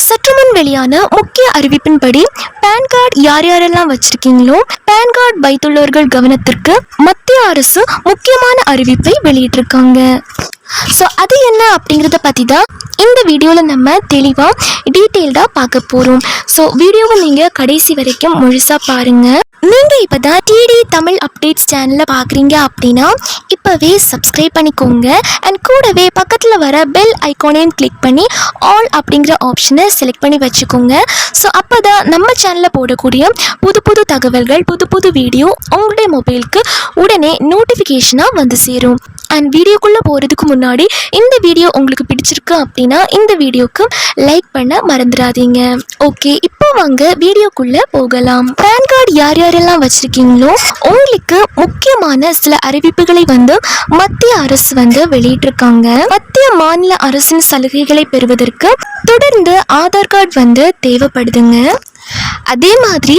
சற்று முன் வெளியான முக்கிய அறிவிப்பின்படி பேன் கார்டு யார் யாரெல்லாம் வச்சிருக்கீங்களோ பேன் கார்டு வைத்துள்ளவர்கள் கவனத்திற்கு மத்திய அரசு முக்கியமான அறிவிப்பை வெளியிட்டிருக்காங்க. ஸோ அது என்ன அப்படிங்கிறத பற்றி தான் இந்த வீடியோவில் நம்ம தெளிவாக டீட்டெயில்டாக பார்க்க போகிறோம் ஸோ வீடியோவை நீங்கள் கடைசி வரைக்கும் முழுசாக பாருங்கள் நீங்கள் இப்போ தான் டிடி தமிழ் அப்டேட்ஸ் சேனலில் பார்க்குறீங்க அப்படின்னா இப்போவே சப்ஸ்கிரைப் பண்ணிக்கோங்க. அண்ட் கூடவே பக்கத்தில் வர பெல் ஐக்கானையும் கிளிக் பண்ணி ஆல் அப்படிங்கிற ஆப்ஷனை செலக்ட் பண்ணி வச்சுக்கோங்க. ஸோ அப்போ தான் நம்ம சேனலில் போடக்கூடிய புது புது தகவல்கள் புது புது வீடியோ உங்களுடைய மொபைலுக்கு உடனே நோட்டிஃபிகேஷனாக வந்து சேரும். அண்ட் வீடியோக்குள்ளே போகிறதுக்கு முன்னாடி இந்த வீடியோ உங்களுக்கு பிடிச்சிருக்கு அப்படின்னா இந்த வீடியோக்கு லைக் பண்ண மறந்துடாதீங்க. ஓகே இப்போ வாங்க வீடியோக்குள்ளே போகலாம். பேன் கார்டு யார் யாரெல்லாம் வச்சுருக்கீங்களோ உங்களுக்கு முக்கியமான சில அறிவிப்புகளை வந்து மத்திய அரசு வந்து வெளியிட்டிருக்காங்க. மத்திய மாநில அரசின் சலுகைகளை பெறுவதற்கு தொடர்ந்து ஆதார் கார்டு வந்து தேவைப்படுதுங்க. அதே மாதிரி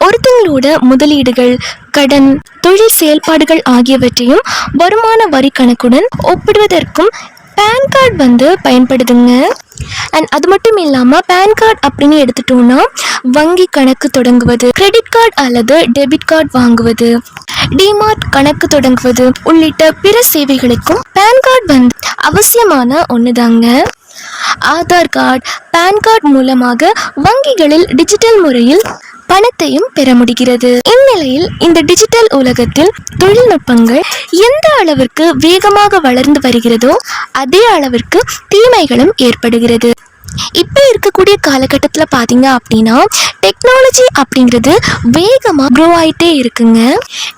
ஒருத்தங்களோட முதலீடுகள் கடன் தொழில் செயல்பாடுகள் ஆகியவற்றையும் வருமான வரி கணக்குடன் ஒப்பிடுவதற்கும் பேன் கார்டு வந்து பயன்படுதுங்க. அண்ட் அது மட்டும் இல்லாமல் பேன் கார்டு அப்படின்னு எடுத்துட்டோம்னா வங்கி கணக்கு தொடங்குவது கிரெடிட் கார்டு அல்லது டெபிட் கார்டு வாங்குவது டிமார்ட் கணக்கு தொடங்குவது உள்ளிட்ட பிற சேவைகளுக்கும் பேன் கார்டு வந்து அவசியமான ஒன்று ஆதார் கார்டு பேன் கார்டு மூலமாக வங்கிகளில் டிஜிட்டல் முறையில் பணத்தையும் பெற முடிகிறது. இந்நிலையில் இந்த டிஜிட்டல் உலகத்தில் தொழில்நுட்பங்கள் எந்த அளவிற்கு வேகமாக வளர்ந்து வருகிறதோ அதே அளவிற்கு தீமைகளும் ஏற்படுகிறது. இப்போ இருக்கக்கூடிய காலகட்டத்தில் பார்த்தீங்க அப்படின்னா டெக்னாலஜி அப்படிங்கிறது வேகமாக க்ரோ ஆகிட்டே இருக்குங்க.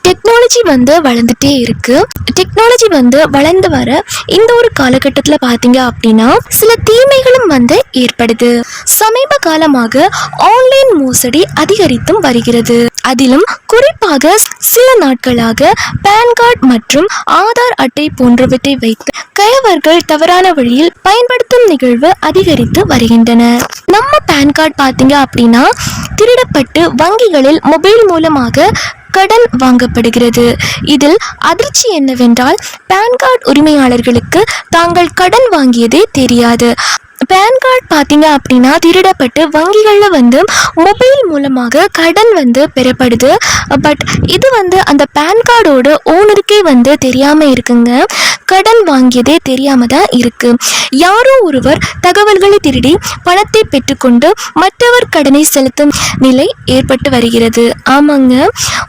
டெக்னாலஜி வந்து வளர்ந்துட்டே இருக்கு. டெக்னாலஜி வந்து வளர்ந்து வர இந்த ஒரு காலகட்டத்தில் பார்த்தீங்க அப்படின்னா சில தீமைகளும் வந்து ஏற்படுது. சமீப காலமாக ஆன்லைன் மோசடி அதிகரித்தும் வருகிறது. அதிலும் குறிப்பாக சில நாட்களாக பேன் கார்டு மற்றும் ஆதார் அட்டை போன்றவற்றை வைத்து கயவர்கள் தவறான வழியில் பயன்படுத்தும் நிகழ்வு அதிகரித்து வருகின்றன. நம்ம பேன் கார்டு பார்த்தீங்க அப்படின்னா திருடப்பட்டு வங்கிகளில் மொபைல் மூலமாக கடன் வாங்கப்படுகிறது. இதில் அதிர்ச்சி என்னவென்றால் பேன் கார்டு உரிமையாளர்களுக்கு தாங்கள் கடன் வாங்கியதே தெரியாது. பேன் கார்டு பார்த்தீங்க அப்படின்னா திருடப்பட்டு வங்கிகளில் வந்து மொபைல் மூலமாக கடன் வந்து பெறப்படுது. பட் இது வந்து அந்த பேன் கார்டோட ஓனருக்கே வந்து தெரியாமல் இருக்குங்க. கடன் வாங்கியதே தெரியாமல் தான் இருக்குது யாரோ ஒருவர் தகவல்களை திருடி பணத்தை பெற்றுக்கொண்டு மற்றவர் கடனை செலுத்தும் நிலை ஏற்பட்டு வருகிறது. ஆமாங்க.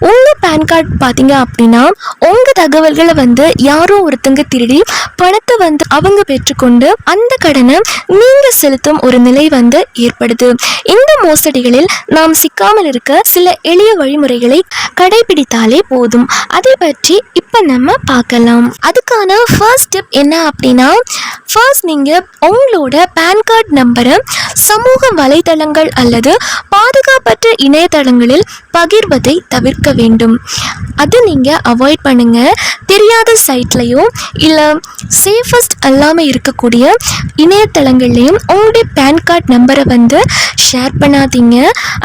உங்கள் பேன் கார்டு பார்த்தீங்க அப்படின்னா உங்கள் தகவல்களை வந்து யாரோ ஒருத்தங்க திருடி பணத்தை வந்து அவங்க பெற்றுக்கொண்டு அந்த கடனை நீங்க செலுத்தும் ஒரு நிலை வந்து ஏற்படுது. இந்த மோசடிகளில் நாம் சிக்காமல் இருக்க சில எளிய வழிமுறைகளை கடைபிடித்தாலே போதும். அதை பற்றி இப்போ நம்ம பார்க்கலாம். அதுக்கான ஃபர்ஸ்ட் ஸ்டெப் என்ன அப்படின்னா ஃபர்ஸ்ட் நீங்கள் உங்களோட பேன் கார்டு நம்பரை சமூக வலைதளங்கள் அல்லது பாதுகாப்பற்ற இணையதளங்களில் பகிர்வதை தவிர்க்க வேண்டும். அது நீங்கள் அவாய்ட் பண்ணுங்கள் தெரியாத சைட்லையும் இல்லை சேஃபஸ்ட் அல்லாமல் இருக்கக்கூடிய இணையதளங்கள்லேயும் உங்களுடைய பேன் கார்டு நம்பரை வந்து ஷேர் பண்ணாதீங்க.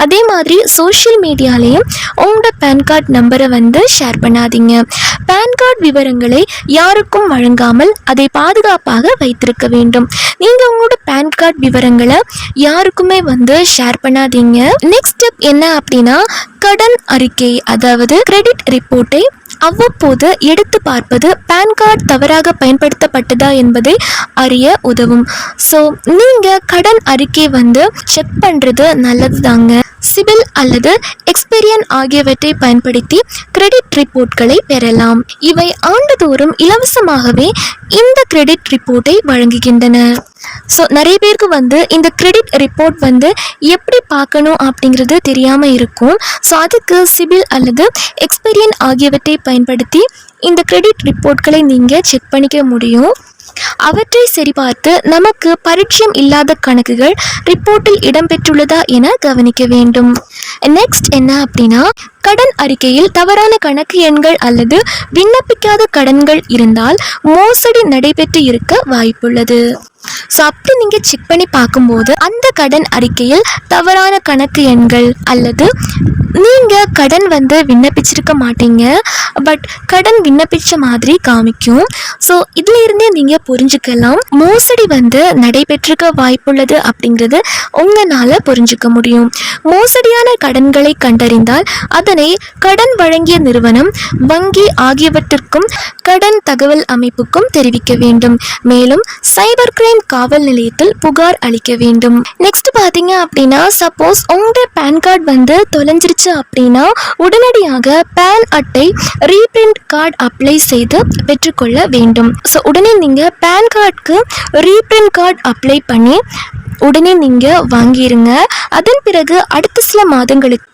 அதே மாதிரி சோஷியல் மீடியாலேயும் உங்களோட பேன் கார்டு நம்பரை வந்து ஷேர் பண்ணாதீங்க. பேன் கார்டு விவரங்களை யாருக்கும் வழங்காமல் அதை பாதுகாப்பாக வைத்திருக்க வேண்டும். நீங்கள் உங்களோட பேன் கார்டு விவரங்களை யாருக்குமே வந்து ஷேர் பண்ணாதீங்க. நெக்ஸ்ட் ஸ்டெப் என்ன அப்படின்னா கடன் அறிக்கை அதாவது கிரெடிட் ரிப்போர்ட்டை அவ்வப்போது எடுத்து பார்ப்பது பேன் கார்டு தவறாக பயன்படுத்தப்பட்டதா என்பதை அறிய உதவும். ஸோ நீங்கள் கடன் அறிக்கை வந்து செக் பண்ணுறது நல்லது தாங்க சிபில் அல்லது எக்ஸ்பீரியன் ஆகியவற்றை பயன்படுத்தி கிரெடிட் ரிப்போர்ட்களை பெறலாம். இவை ஆண்டுதோறும் இலவசமாகவே இந்த கிரெடிட் ரிப்போர்ட்டை வழங்குகின்றன. ஸோ நிறைய பேருக்கு வந்து இந்த கிரெடிட் ரிப்போர்ட் வந்து எப்படி பார்க்கணும் அப்படிங்கிறது தெரியாமல் இருக்கும். ஸோ அதுக்கு சிபில் அல்லது எக்ஸ்பீரியன் ஆகியவற்றை பயன்படுத்தி இந்த கிரெடிட் ரிப்போர்ட்களை நீங்கள் செக் பண்ணிக்க முடியும். அவற்றை சரிபார்த்து நமக்கு பரிச்சயம் இல்லாத கணக்குகள் ரிப்போர்ட்டில் இடம்பெற்றுள்ளதா என கவனிக்க வேண்டும். நெக்ஸ்ட் என்ன அப்படின்னா கடன் அறிக்கையில் தவறான கணக்கு எண்கள் அல்லது விண்ணப்பிக்காத கடன்கள் இருந்தால் மோசடி நடைபெற்று இருக்க வாய்ப்புள்ளது. ஸோ அப்படி நீங்கள் செக் பண்ணி பார்க்கும்போது அந்த கடன் அறிக்கையில் தவறான கணக்கு எண்கள் அல்லது நீங்கள் கடன் வந்து விண்ணப்பிச்சிருக்க மாட்டீங்க பட் கடன் விண்ணப்பித்த மாதிரி காமிக்கும். ஸோ இதுல இருந்தே நீங்கள் புரிஞ்சுக்கலாம். மோசடி வந்து நடைபெற்றிருக்க வாய்ப்புள்ளது அப்படிங்கிறது உங்களால் புரிஞ்சுக்க முடியும். மோசடியான கடன்களை கண்டறிந்தால் அதனை கடன் வழங்கிய நிறுவனம் வங்கி ஆகியவற்றிற்கும் கடன் தகவல் அமைப்புக்கும் தெரிவிக்க வேண்டும். மேலும் சைபர் கிரைம் காவல் நிலையத்தில் புகார் அளிக்க வேண்டும். நெக்ஸ்ட் பார்த்தீங்க அப்படின்னா சப்போஸ் உங்கள் பேன் கார்டு வந்து தொலைஞ்சிருச்சு அப்படின்னா உடனடியாக பேன் அட்டை ரீபிரிண்ட் கார்டு அப்ளை செய்து பெற்றுக்கொள்ள வேண்டும். ஸோ உடனே நீங்கள் பேன் கார்டுக்கு ரீபிரிண்ட் கார்டு அப்ளை பண்ணி உடனே நீங்கள் வாங்கிடுங்க அதன் பிறகு அடுத்த சில மாதங்களுக்கு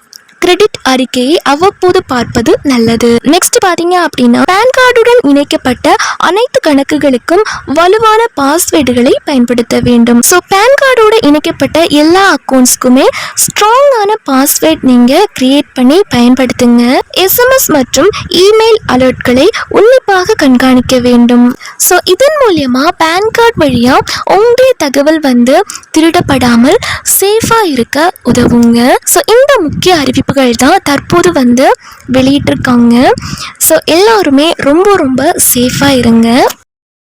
கிரெடிட் அறிக்கையை அவ்வப்போது பார்ப்பது நல்லது. நெக்ஸ்ட் பாத்தீங்க அப்படின்னா பேன் கார்டுடன் இணைக்கப்பட்ட அனைத்து கணக்குகளுக்கும் வலுவான பாஸ்வேர்டுகளை பயன்படுத்த வேண்டும். ஸோ பேன் கார்டோட இணைக்கப்பட்ட எல்லா அக்கௌண்ட்ஸ்க்குமே ஸ்ட்ராங்கான பாஸ்வேர்ட் நீங்க கிரியேட் பண்ணி பயன்படுத்துங்க. எஸ்எம்எஸ் மற்றும் இமெயில் அலர்ட்களை உன்னிப்பாக கண்காணிக்க வேண்டும். ஸோ இதன் மூலியமா பேன் கார்டு வழியா உங்களுடைய தகவல் வந்து திருடப்படாமல் சேஃபா இருக்க உதவுங்க. ஸோ இந்த முக்கிய அறிவிப்பு அறிவிப்புகள் தான் தற்போது வந்து வெளியிட்டிருக்காங்க. ஸோ எல்லாருமே ரொம்ப ரொம்ப சேஃபாக இருங்க.